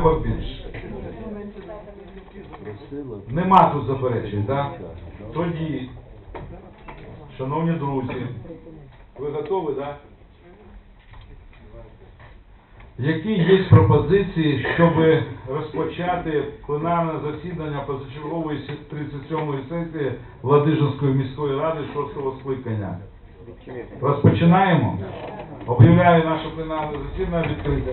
треба більше. Нема тут заперечень, так? Тоді, шановні друзі, ви готові, так? Які є пропозиції, щоб розпочати пленарне засідання позачергової сі- 37-ї сесії Ладижинської міської ради 6-го скликання? Розпочинаємо. Об'являю наше пленарне засідання відкрите.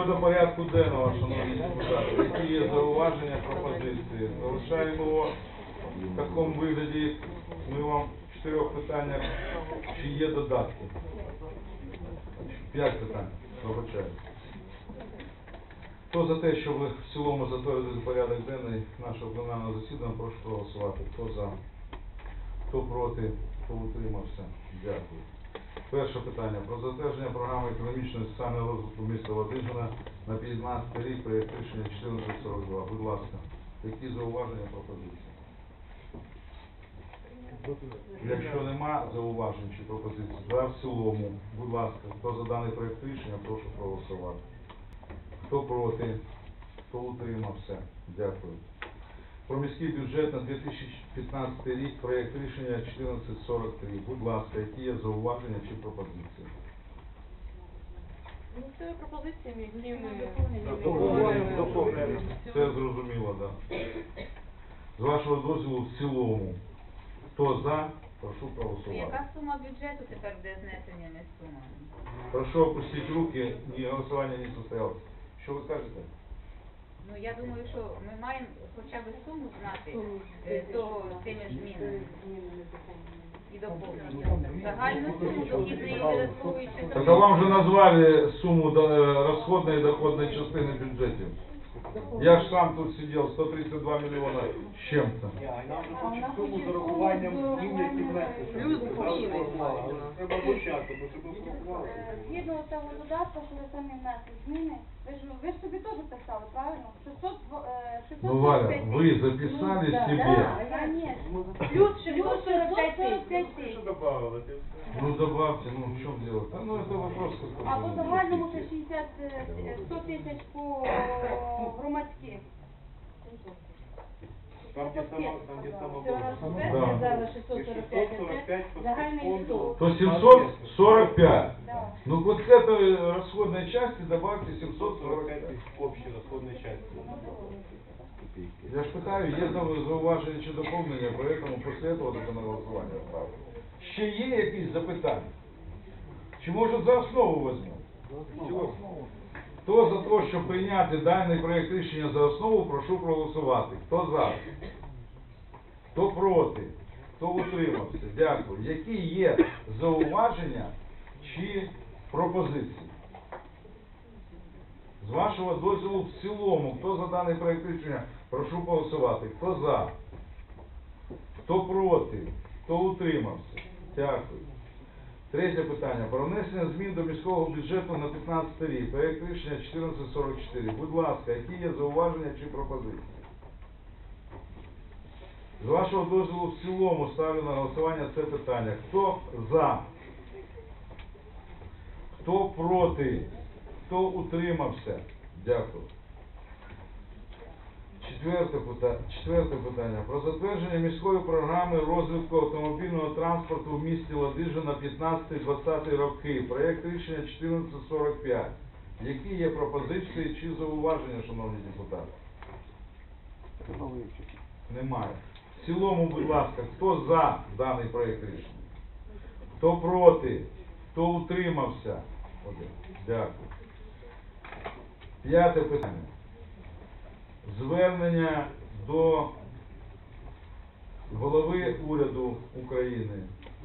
Щодо порядку денного, шановні депутати, які є зауваження, пропозиції, залишаємо в такому вигляді. Ми вам в чотирьох питаннях, чи є додатки. П'ять питань, вибачаю. Хто за те, щоб в цілому затвердити порядок денний нашого пленарного засідання, прошу проголосувати. Хто за? Хто проти? Хто утримався? Дякую. Перше питання про затвердження програми економічного і соціального розвитку міста Ладижина на 15 рік проєкт рішення 1442. Будь ласка, які зауваження пропозиції? Якщо нема зауважень чи пропозицій, за в цілому, будь ласка, хто за даний проєкт рішення, прошу проголосувати. Хто проти, хто утримався? Дякую. Про міський бюджет на 2015 рік проєкт рішення 1443. Будь ласка, які є зауваження чи пропозиції? Ну, це пропозиціями, які ми. Це зрозуміло, так. З вашого дозволу в цілому. Хто за, прошу проголосувати. Яка сума бюджету тепер буде знесення не сума? Прошу опустити руки, ні голосування не состоялось. Що ви кажете? Ну я думаю, що ми маємо хоча б суму знати е, того тими змінами і доповнення. Загальну суму дохідної і видаткової Так частини. вам же назвали сумму до- расходной и доходной частины. Я ж сам тут сидел, 132 миллиона с чем-то. А у нас суму з урахуванням змін, які внесли. Плюс зміни. Треба вивчати, бо щоб врахували. Е, Згідно того додатку, що ви самі внесли зміни, ви ж, ви ж собі теж писали, правильно? 600, е, 645 Ну, Валя, вы записали Ну, да, себе? Да, конечно. Плюс Плюс 645 645 тисяч. добавили? Ну добавьте, ну в чем дело? Да, ну это вопрос А по какой-то. загальному ще 60, е, 100 тисяч по громадських. Там, де само, там, де само Да. Зараз 645 645 по Загальний. 100. То 745. Да. Ну вот к этой расходной части добавьте 745 745. тисяч общої розходної частини. Я ж питаю, є за- зауваження чи доповнення, поэтому після цього треба на голосування ставити. Ще є якісь запитання? Чи може за основу візьмемо? Хто за те, щоб прийняти даний проєкт рішення за основу, прошу проголосувати. Хто за? Хто проти? Хто утримався? Дякую. Які є зауваження чи пропозиції? З вашого дозволу в цілому, хто за даний проект рішення, прошу голосувати. Хто за? Хто проти? Хто утримався? Дякую. Третє питання. Про внесення змін до міського бюджету на 15 рік. Проект рішення 1444. Будь ласка, які є зауваження чи пропозиції? З вашого дозволу в цілому ставлю на голосування це питання. Хто за? Хто проти? Хто утримався? Дякую. Четверте питання, четверте питання. Про затвердження міської програми розвитку автомобільного транспорту в місті Ладижин на 15-20 роки. Проєкт рішення 1445. Які є пропозиції чи зауваження, шановні депутати? Немає. В цілому, будь ласка, хто за даний проєкт рішення? Хто проти? Хто утримався? Дякую. П'яте питання. Звернення до голови уряду України,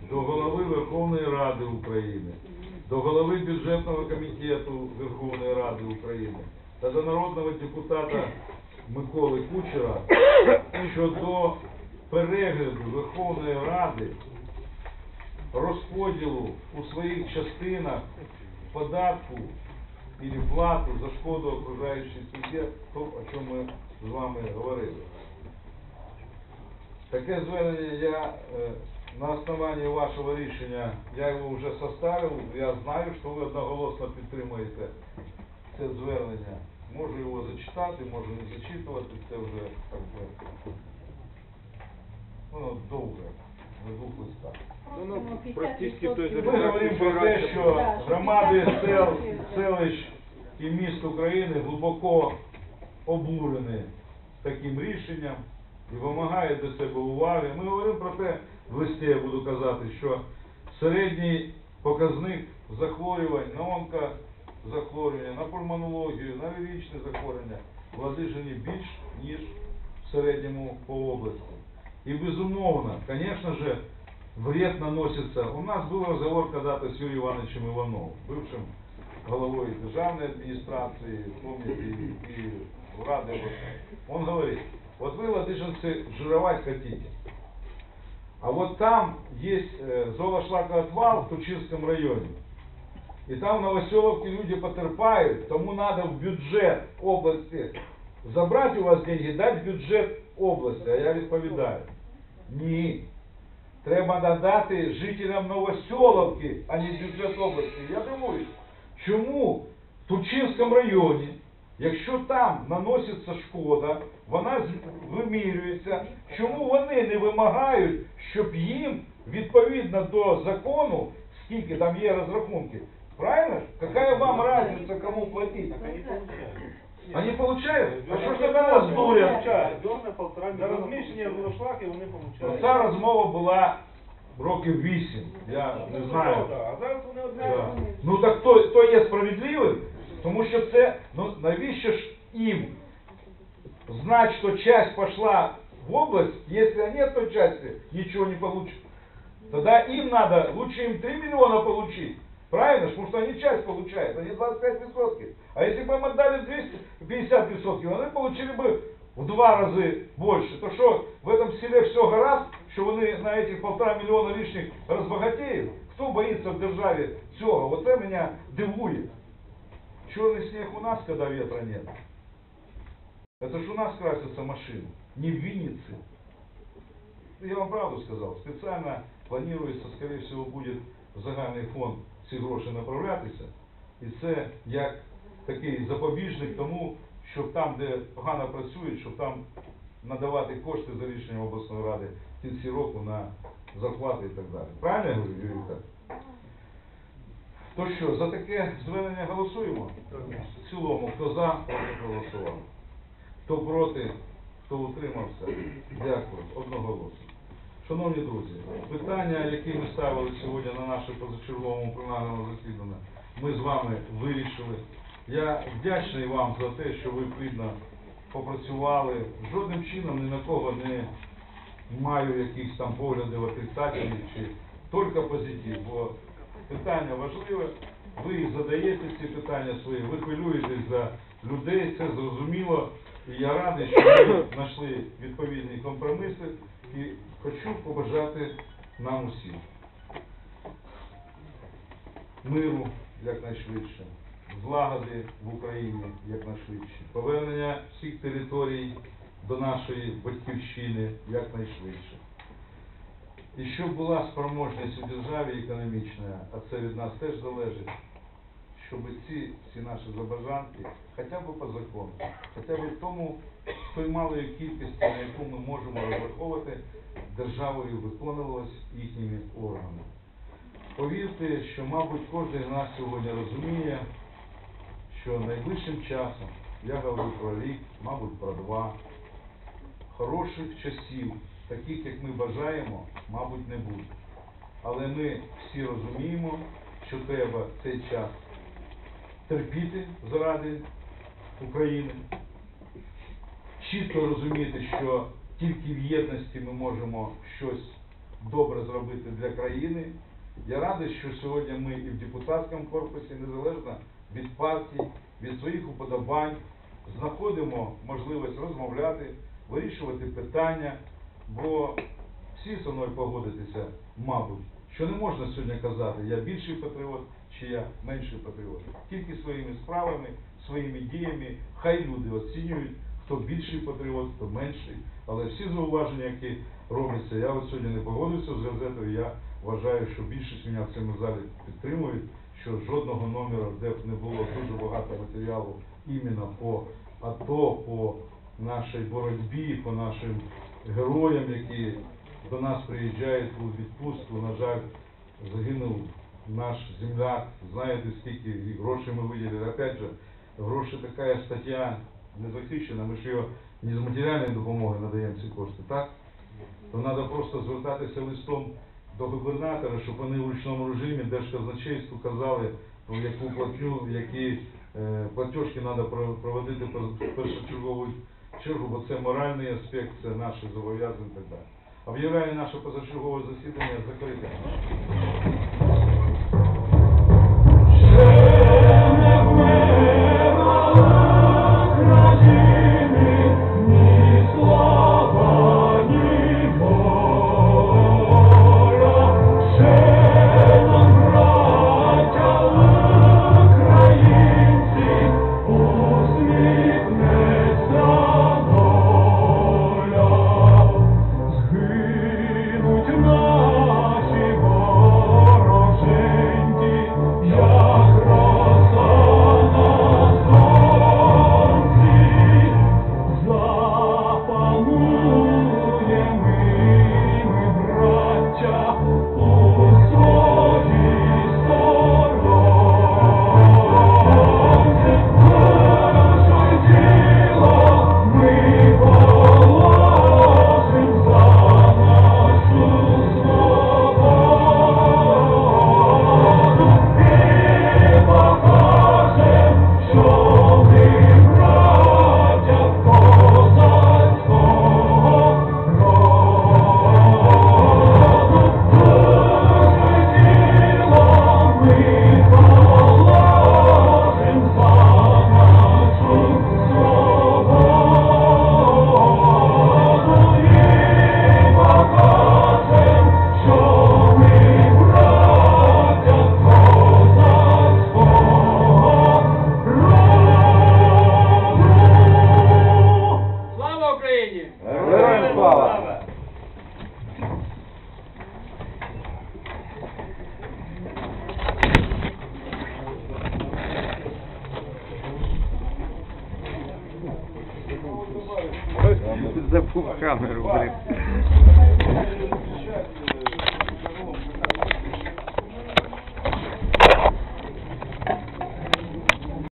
до голови Верховної Ради України, до голови бюджетного комітету Верховної Ради України та до народного депутата Миколи Кучера щодо перегляду Верховної Ради розподілу у своїх частинах податку или плату за шкоду окружающей среде, то, о чому ми з вами говорили. Таке звернення я е, на основании вашого рішення, я його вже составив, я знаю, що ви одноголосно підтримуєте це звернення. Можу його зачитати, можу не зачитувати, це вже так би, воно довге, на двох. Ну, ну, практично той же Ми говоримо про те, що громади сел, селищ і міст України глибоко обурені таким рішенням і вимагають до себе уваги. Ми говоримо про те, в листі я буду казати, що середній показник захворювань на онкозахворювання, на пульмонологію, на вірічне захворювання в Ладижині більш, ніж в середньому по області. И безумовно, конечно же, вред наносится. У нас был разговор когда-то с Юрием Ивановичем Ивановым, бывшим главой державной администрации, помните, и, и в Рады областной. Он говорит, вот вы, ладыжинцы, жировать хотите, а вот там есть э, золошлакоотвал в Тучинском районе. И там в Новоселовке люди потерпают, тому надо в бюджет области забрать у вас деньги, дать в бюджет області. А я відповідаю, Ні. Треба надати жителям Новоселовки, а не бюджет області. Я дивуюсь, чому в Тучинському районі, якщо там наноситься шкода, вона вимірюється, чому вони не вимагають, щоб їм відповідно до закону, скільки там є розрахунки, правильно? Какая вам разница, кому платить? Они получают? А що ж тоді нас дурять? За розміщення золошлаки вони получають. Ця розмова була років вісім, я не знаю. А зараз вони одне. Да. Ну так то, то є справедливим, тому що це, ну навіщо ж їм знать, що часть пошла в область, если они от той части ничего не получат. Тогда им надо, лучше им 3 миллиона получить, правильно? Потому что они часть получают, они 25%. А если бы им отдали 250%, они получили бы в два рази больше. То що в этом селе все гаразд, що вони на этих полтора мільйона лишних розбагатіють? Хто боїться в державі цього? Оце мене дивує. Черный снег у нас, когда ветра нет. Это ж у нас красятся машины, не в Виннице. Я вам правду сказав, спеціально планується, скорее всего, буде в загальний фонд ці гроші направлятися. І це як такий запобіжник тому, щоб там, де погано працюють, щоб там надавати кошти за рішенням обласної ради в кінці року на зарплати і так далі. Правильно я говорю, Юрій То що, за таке звернення голосуємо? В цілому, хто за, проти голосував. Хто проти, хто утримався, дякую, одноголосно. Шановні друзі, питання, які ми ставили сьогодні на нашому позачерговому пленарному засіданні, ми з вами вирішили. Я вдячний вам за те, що ви плідно попрацювали. Жодним чином ні на кого не маю якихось там поглядів отрицательних чи тільки позитив, бо питання важливе, ви задаєте ці питання свої, ви хвилюєтесь за людей, це зрозуміло. І я радий, що ми знайшли відповідні компроміси і хочу побажати нам усім миру якнайшвидше, злагоди в Україні якнайшвидше, повернення всіх територій до нашої батьківщини якнайшвидше. І щоб була спроможність у державі економічна, а це від нас теж залежить, щоб ці всі наші забажанки, хоча б по закону, хоча б в тому, з тою малою кількістю, на яку ми можемо розраховувати, державою виконувалось їхніми органами. Повірте, що, мабуть, кожен з нас сьогодні розуміє, що найближчим часом, я говорю про рік, мабуть, про два, хороших часів, таких, як ми бажаємо, мабуть, не буде. Але ми всі розуміємо, що треба цей час терпіти заради України, чітко розуміти, що тільки в єдності ми можемо щось добре зробити для країни. Я радий, що сьогодні ми і в депутатському корпусі, незалежно від партій, від своїх уподобань, знаходимо можливість розмовляти, вирішувати питання, бо всі зі мною погодитеся, мабуть, що не можна сьогодні казати, я більший патріот чи я менший патріот. Тільки своїми справами, своїми діями, хай люди оцінюють, хто більший патріот, хто менший. Але всі зауваження, які робляться, я от сьогодні не погодився з газетою, я вважаю, що більшість мене в цьому залі підтримують, що жодного номера, де б не було дуже багато матеріалу іменно по АТО, по нашій боротьбі, по нашим героям, які до нас приїжджають у відпустку. На жаль, загинув наш земляк. Знаєте, скільки грошей ми виділили. Опять же, гроші така стаття не захищена, ми ж його не з матеріальної допомоги надаємо ці кошти, так? То треба просто звертатися листом до губернатора, щоб вони в ручному режимі Держказначейству казали, ну, яку платню, які е, платіжки треба проводити в першочергову чергу, бо це моральний аспект, це наші зобов'язання і так далі. Об'являю наше позачергове засідання закритим.